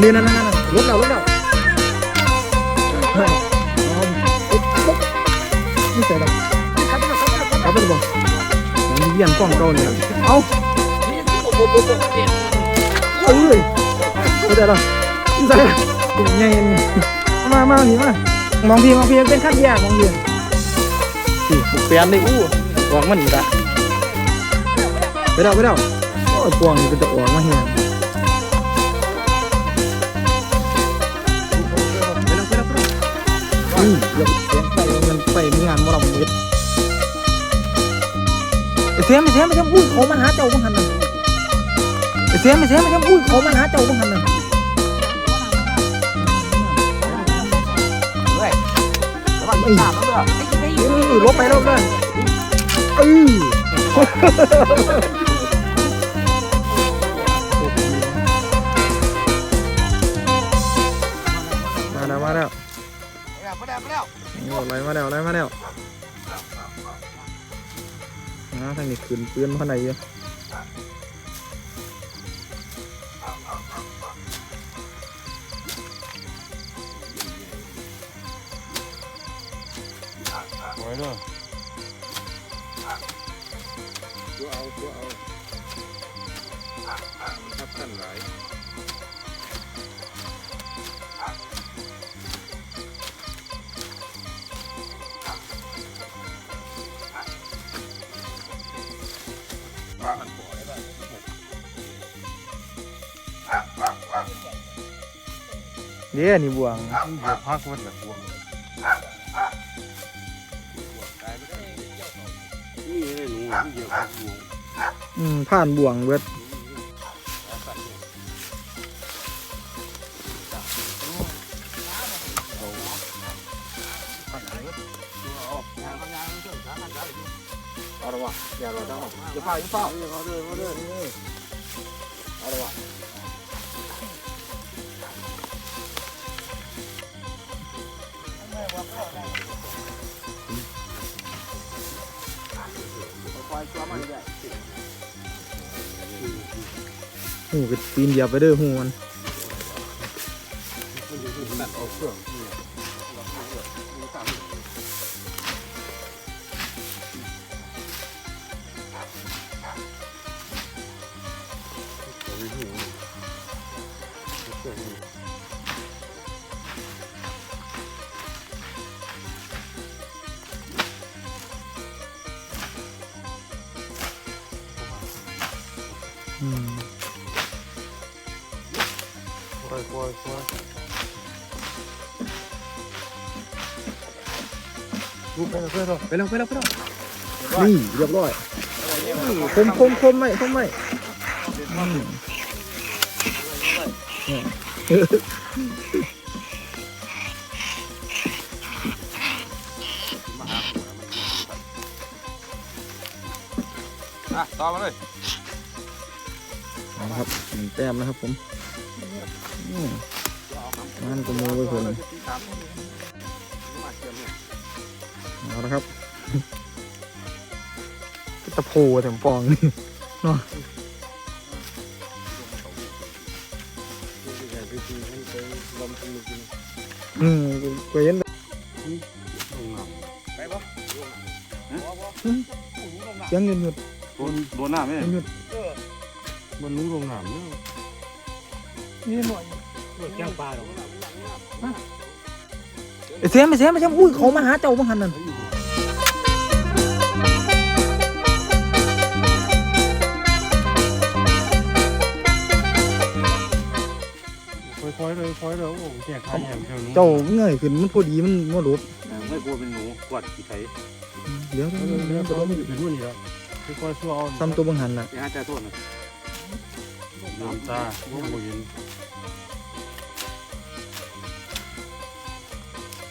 นนี้นั่นนั่นนั่นลบแล้วลบแล้วเอานี่ใส่แล้วครับไปเลยบอกมันเยี่ยนกล้องเก่าเนี่ยเอาเอ้ยไม่ได้หรอกนี่ใส่เป็นไงนี่มามาหนีมามองพี่มองพี่เป็นขั้นยากมองพี่สิเปลี่ยนเลยอู้หวังมันอีกละไปแล้วไปแล้วโอ้ยกวงนี่เป็นตะอวงมาเฮีย ดี๋ยวเสียงไปเงินไปมีงานมาเราเม็ดไอ้เสียมไอ้เสียมไอ้เสียมอุ้ยเขามาหาเจ้าบ้างหันน่ะไอ้เสียมไอ้เสียมไอ้เสียมอุ้ยเขามาหาเจ้าบ้างหันน่ะเออลบไปลบเลยเออ โอ้ไล่มาแล้วไล่มาแล้วนะทางนี้ขึ้นปืนมาไหนเยอะเดี๋ยวนี่บวง เดี๋ยวพักวันละพวงนี่เลยหนูเดี๋ยวพักพวงอืมผ่านบวงเบิดเอาละวะอย่ารอจังอย่าเฝ้าอย่าเฝ้าเอาเลยเอาเลยเอาละวะหูก็ปีนเหยียบไปเด้อหูมัน ไปแล้วไปแล้วไปแล้วไปแล้วไปแล้วนี่เรียบร้อยคมคมคมไหมคมไหมอืมเนี่ยอะต่อมาเลยเอาละครับหนึ่งแต้มนะครับผมอืมนั่นก็มือไว้ผม เอาละครับตะโพแถมฟองนี่เนาะอืมก็เห็นแบบเสียังหยุดหยุดโดนโดนหน้าไหมหยุดหยุดมันนุ่งลงน้ำเนี่ยนี่หน่อย ไอ้เสียมไอ้เสียมไอ้เสียมอุ้ยเขามาหาเจ้าบ้างหันนั่นค่อยๆเลยค่อยๆเลยโอ้แก่ขายอย่างเดียวเจ้าเงยขึ้นมันพอดีมันมันรูดไม่กลัวเป็นหนูกวาดกี่ไทยเดี๋ยวเอเดี๋ยวอเดี๋เนื้ยอวตัวนี้เป็นรุ่นนี้แล้วค่อยๆชั่วเอาซ้ำตัวบางหันน่ะอย่าใจโทษนะน้ำตาลูกโมยิน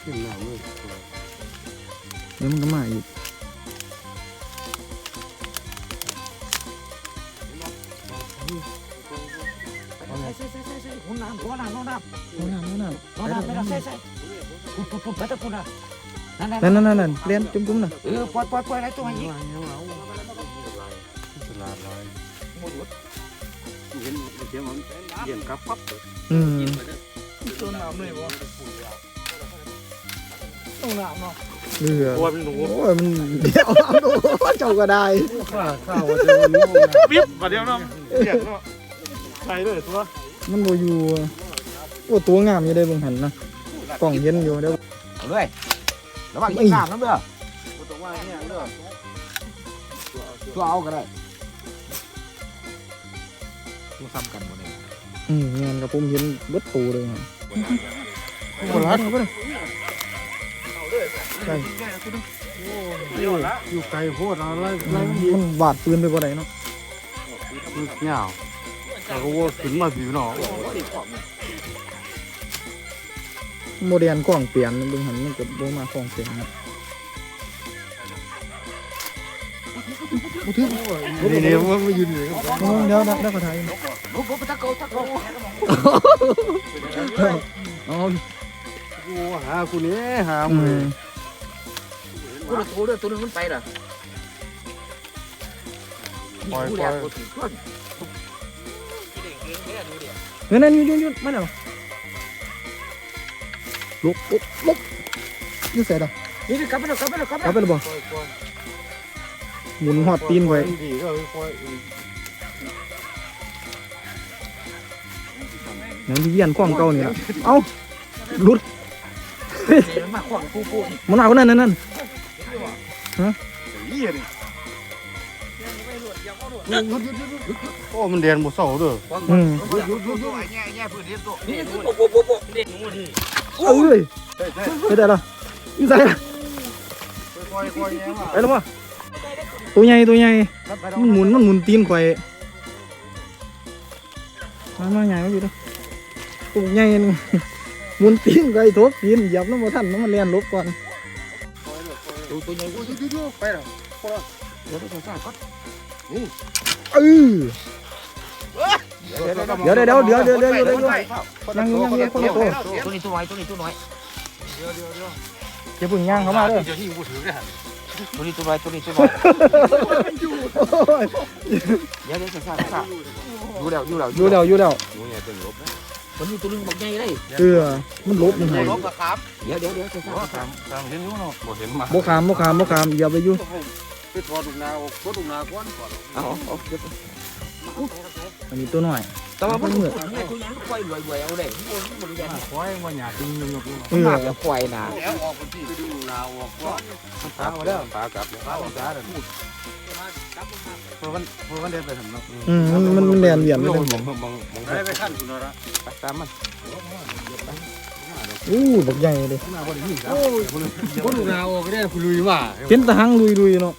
ขึ้นหน้ามือเดี๋ยวมันก็มาอีกใส่ใส่ใส่ใส่หัวน้ำหัวน้ำหัวน้ำโอ้น้ำโอ้น้หัวน้ำไปแล้ใส่ใส่ปุ๊บปุ๊บปุ๊บไปตะปุ่นอะนั่นนั่นนั่นนั่นนั่นเรียนจุ่มจุ่มน่ะเออปล่อยปล่อยปล่อยอะไรตัวนี้ฉลาดเลยเห็นเดี๋ยวมันเยี่ยมครับปั๊บอืมต้นน้ำเลยบ่ ต้องน้ำเนาะเรือตัวเป็นหนูโอ้ยมันเดี๋ยวเอาดูเจ้าก็ได้ข้าข้าวเจองูปิ๊บมาเดียวน้ำเยี่ยมเนาะใส่เลยตัวมันบ่อยู่โอ้ตัวงามอยู่ได้เบิ่งหันนะกล่องเย็นอยู่เดี๋ยวเอาเลยระวังยิงน้ำน้ำเด้อตัวว่าเนี่ยเด้อตัวเอาก็ได้ตัวซ้ำกันหมดเลยอืมงานกับผมเห็นเบิดตูเลยฮะโบราณเอา ไปเลยใช่อยู่ไกลโพดอะไรมันบาดปืนไปบ่ได้เนาะเงาแต่ก็ว่าขึ้นมาผิวหนอโมเดลกล่องเปลี่ยนเบิ่งหันมันก็บ่มากล่องเปลี่ยนนะนี่นี่ว่ามายืนอยู่โอ้เดี๋ยวเดี๋ยวเดี๋ยวก็ถ่ายลุกลุกไปตะโกนตะโกนอ๋อกูหากูนี่หาอืมือม กูจะโทรเด้อตัวนึงมันไปล่ะกูแหลกกูถือก้นเงินนั่นหยุดหยุดหยุดมาแล้วลุกลุกลุกนี่ใส่ดอกนี่กลับไปแล้วกลับไปแล้วกลับไปกลับไปเลยบ่หมุนหอดตีนไว้ดีก็คอยนั่นที่เวียนกล้องเก่านี่ล่ะเอ้าหลุดมันมาขวางกูกูมันเอานั่นนั่นนั่น ยี่นี่โอ้มันเรียนบ่เศร้าเด้ออืมยุดยุดยุดแง่แง่พื้นที่ตัวนี่ปุ๊บปุ๊บปุ๊บปุ๊บนี่งูนี่เอ้ยไม่ได้ละนี่ใส่ละคอยคอยแย่มาไปแล้วบ่ตัวใหญ่ตัวใหญ่มันหมุนมันหมุนตีนข่อยมามาใหญ่มาอยู่ดิตัวใหญ่นี่หมุนตีนข่อยทบตีนเหยียบน้ำมันทันน้ำมันเลียนลบก่อน tôi tôi nhảy quá đi đi quay rồi quay rồi giờ tôi sao cắt ừ giờ đây đâu giờ đây đây đây đây nhanh nhanh nhanh con tôi tôi đi tôi nói tôi đi tôi nói. Chế bùn nhang không mà đây. tôi đi tôi nói tôi đi tôi nói. Giờ đây sao sao sao vô đầu vô đầu vô đầu. Vô đầu มันมีตัวนึงบักใหญ่เลยเออมันลบมันหายลบกระขาเดี๋ยวเดี๋ยวเดี๋ยวจะสร้างขามสร้างเห็นอยู่เนาะบเห็นมาบขามโบขามโบขามอย่าไปยุ่งไปถอดถุงนาออกถอดถุงนาก้อนก่อนเอโอเคอันนี้ตัวหน่อยแต่ว่ามันเหมือนควายรวยๆเอาเลยควายมันหยาดจริงอยู่เออควายนาแล้วออกไปที่ไปดูนาออกก้อนตาหอาแล้วตากลับแล้วตาตาเดี๋ยว เพราะมันเพราะมันเดินไปทำเนาะอืมมันมันมันแดนเหวียนมไม่องเป็นมองมองมองไปขั้นคุณละตามมันอู้บักใหญ่เลยโอ้ยคนดูนาออกได้คุณลุยมาเป็นตะหังลุยลุยๆเนาะ